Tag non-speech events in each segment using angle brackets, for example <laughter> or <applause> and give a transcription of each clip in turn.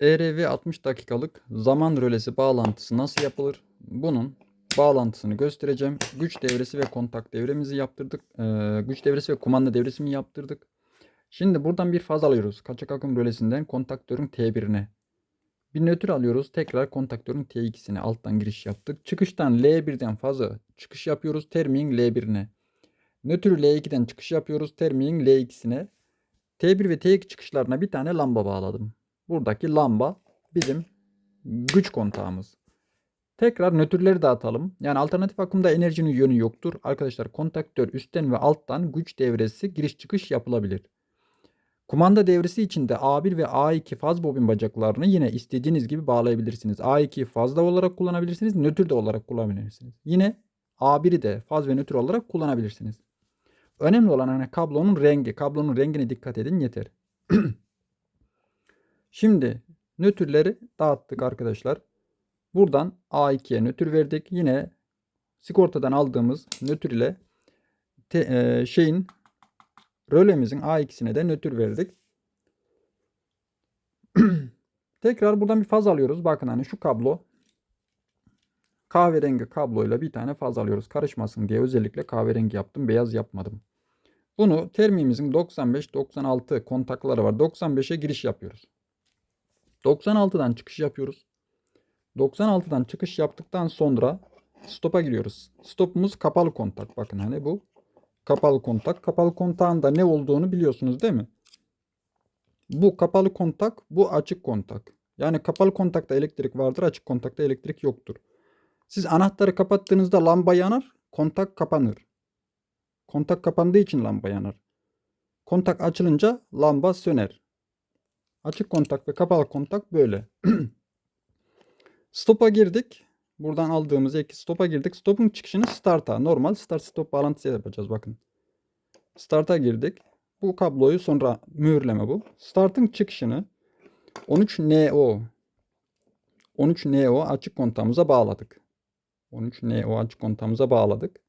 ERV 60 dakikalık zaman rölesi bağlantısı nasıl yapılır? Bunun bağlantısını göstereceğim. Güç devresi ve kontak devremizi yaptırdık. Ee, güç devresi ve kumanda devresini yaptırdık. Şimdi buradan bir faz alıyoruz. Kaçak akım rölesinden kontaktörün T1'ine. Bir nötr alıyoruz. Tekrar kontaktörün T2'sine alttan giriş yaptık. Çıkıştan L1'den fazı çıkış yapıyoruz. Termiğin L1'ine. Nötr L2'den çıkış yapıyoruz. Termiğin L2'sine. T1 ve T2 çıkışlarına bir tane lamba bağladım. Buradaki lamba bizim güç kontağımız. Tekrar nötrleri dağıtalım. Yani alternatif akımda enerjinin yönü yoktur. Arkadaşlar kontaktör üstten ve alttan güç devresi giriş çıkış yapılabilir. Kumanda devresi için de A1 ve A2 faz bobin bacaklarını yine istediğiniz gibi bağlayabilirsiniz. A2'yi fazla olarak kullanabilirsiniz, nötr de olarak kullanabilirsiniz. Yine A1'i de faz ve nötr olarak kullanabilirsiniz. Önemli olan hani kablonun rengi. Kablonun rengine dikkat edin yeter. <clears throat> Şimdi nötrleri dağıttık arkadaşlar. Buradan A2'ye nötr verdik. Yine sigortadan aldığımız nötr ile te- e, şeyin rölemizin A2'sine de nötr verdik. <clears throat> Tekrar buradan bir faz alıyoruz. Bakın hani şu kablo kahverengi kabloyla bir tane faz alıyoruz. Karışmasın diye özellikle kahverengi yaptım. Beyaz yapmadım. Bunu termimizin 95-96 kontakları var. 95'e giriş yapıyoruz. 96'dan çıkış yapıyoruz. 96'dan çıkış yaptıktan sonra stop'a giriyoruz. Stop'umuz kapalı kontak. Bakın hani bu kapalı kontak. Kapalı kontağın da ne olduğunu biliyorsunuz değil mi? Bu kapalı kontak, bu açık kontak. Yani kapalı kontakta elektrik vardır, açık kontakta elektrik yoktur. Siz anahtarı kapattığınızda lamba yanar, kontak kapanır. Kontak kapandığı için lamba yanar. Kontak açılınca lamba söner. Açık kontak ve kapalı kontak böyle. <clears throat> Stop'a girdik. Buradan aldığımız eki stop'a girdik. Stop'un çıkışını start'a. Normal start stop bağlantısı yapacağız bakın. Start'a girdik. Bu kabloyu sonra mühürleme bu. Start'ın çıkışını 13NO 13NO açık kontağımıza bağladık. 13NO açık kontağımıza bağladık.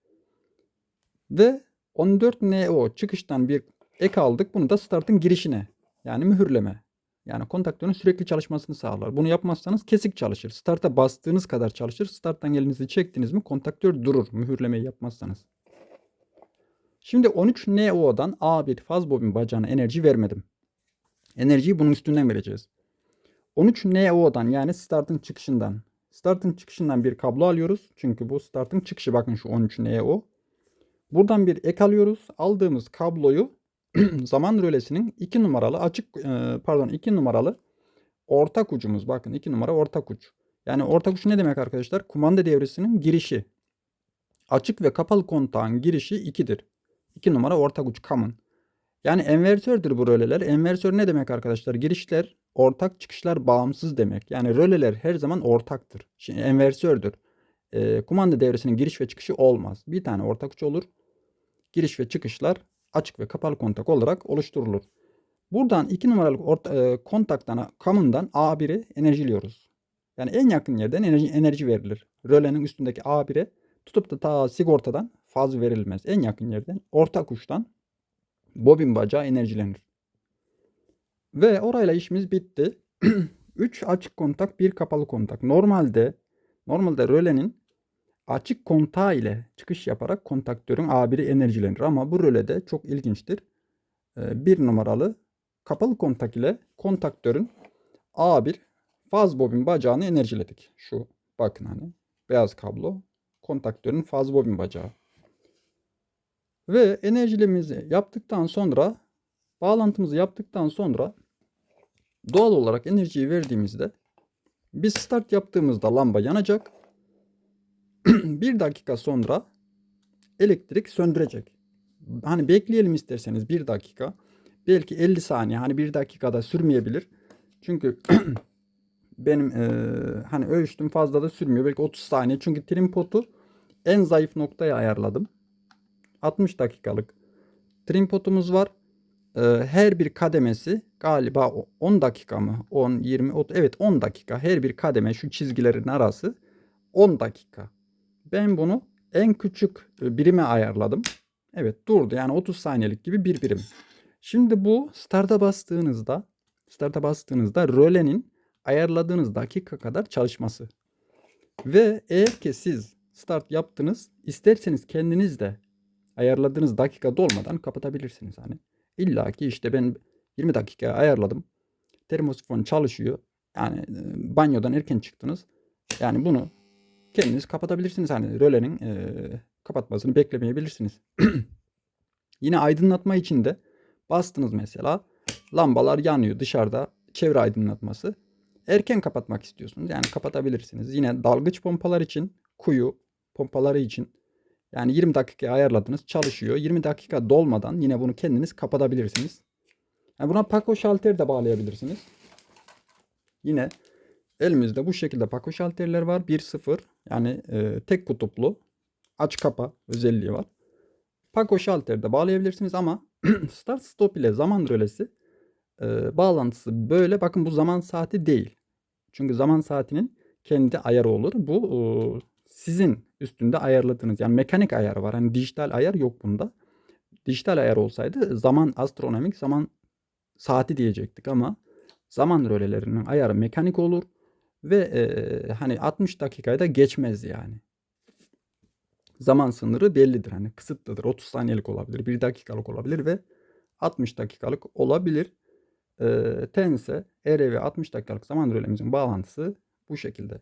Ve 14NO çıkıştan bir ek aldık. Bunu da start'ın girişine yani mühürleme. Yani kontaktörün sürekli çalışmasını sağlar. Bunu yapmazsanız kesik çalışır. Start'a bastığınız kadar çalışır. Start'tan elinizi çektiniz mi kontaktör durur. Mühürlemeyi yapmazsanız. Şimdi 13 NO'dan A1 faz bobin bacağına enerji vermedim. Enerjiyi bunun üstünden vereceğiz. 13 NO'dan yani startın çıkışından. Startın çıkışından bir kablo alıyoruz. Çünkü bu startın çıkışı bakın şu 13 NO. Buradan bir ek alıyoruz. Aldığımız kabloyu <clears throat> zaman rölesinin 2 numaralı açık e, pardon 2 numaralı ortak ucumuz. Bakın 2 numara ortak uç. Yani ortak uç ne demek arkadaşlar? Kumanda devresinin girişi. Açık ve kapalı kontağın girişi 2'dir. 2 numara ortak uç common. Yani envertördür bu röleler. Envertör ne demek arkadaşlar? Girişler ortak çıkışlar bağımsız demek. Yani röleler her zaman ortaktır. Şimdi envertördür. E, kumanda devresinin giriş ve çıkışı olmaz. Bir tane ortak uç olur. Giriş ve çıkışlar açık ve kapalı kontak olarak oluşturulur. Buradan 2 numaralı orta, e, kontaktan, kamından A1'i enerjiliyoruz. Yani en yakın yerden enerji, enerji verilir. Rölenin üstündeki A1'e tutup da ta sigortadan faz verilmez. En yakın yerden ortak uçtan bobin bacağı enerjilenir. Ve orayla işimiz bitti. <clears throat> 3 açık kontak, 1 kapalı kontak. Normalde normalde rölenin açık kontağı ile çıkış yaparak kontaktörün A1'i enerjilenir. Ama bu rölede çok ilginçtir. Ee, bir numaralı kapalı kontak ile kontaktörün A1 faz bobin bacağını enerjiledik. Şu bakın hani beyaz kablo kontaktörün faz bobin bacağı. Ve enerjilememizi yaptıktan sonra bağlantımızı yaptıktan sonra doğal olarak enerjiyi verdiğimizde biz start yaptığımızda lamba yanacak <clears throat> bir dakika sonra elektrik söndürecek. Hani bekleyelim isterseniz bir dakika. Belki 50 saniye hani bir dakikada sürmeyebilir. Çünkü <clears throat> benim e, hani ölçtüm fazla da sürmüyor. Belki 30 saniye. Çünkü trim potu en zayıf noktaya ayarladım. 60 dakikalık trim potumuz var. E, her bir kademesi galiba 10 dakika mı? 10, 20, 30, evet 10 dakika. Her bir kademe şu çizgilerin arası 10 dakika. Ben bunu en küçük e, birime ayarladım. Evet durdu. Yani 30 saniyelik gibi bir birim. Şimdi bu start'a bastığınızda start'a bastığınızda rölenin ayarladığınız dakika kadar çalışması. Ve eğer ki siz start yaptınız isterseniz kendiniz de ayarladığınız dakika dolmadan kapatabilirsiniz hani. İlla ki işte ben 20 dakikaya ayarladım. Termosifon çalışıyor. Yani e, banyodan erken çıktınız. Yani bunu kendiniz kapatabilirsiniz. Hani rölenin e, kapatmasını beklemeyebilirsiniz. <clears throat> Yine aydınlatma için de bastınız mesela. Lambalar yanıyor dışarıda. Çevre aydınlatması. Erken kapatmak istiyorsunuz. Yani kapatabilirsiniz. Yine dalgıç pompalar için, kuyu pompaları için yani 20 dakika ayarladınız çalışıyor. 20 dakika dolmadan yine bunu kendiniz kapatabilirsiniz. Yani buna Paco şalter de bağlayabilirsiniz. Yine elimizde bu şekilde Paco şalterler var. 1.0 yani e, tek kutuplu aç kapa özelliği var. Paco şalter de bağlayabilirsiniz ama <clears throat> start stop ile zaman rölesi e, bağlantısı böyle. Bakın bu zaman saati değil. Çünkü zaman saatinin kendi ayarı olur. Bu e, sizin üstünde ayarladığınız yani mekanik ayarı var. Hani dijital ayar yok bunda. Dijital ayar olsaydı zaman astronomik zaman saati diyecektik ama zaman rölelerinin ayarı mekanik olur ve e, hani 60 dakikayı da geçmez yani. Zaman sınırı bellidir. Hani kısıtlıdır. 30 saniyelik olabilir, 1 dakikalık olabilir ve 60 dakikalık olabilir. E, tense, ERV 60 dakikalık zaman rölemizin bağlantısı bu şekilde.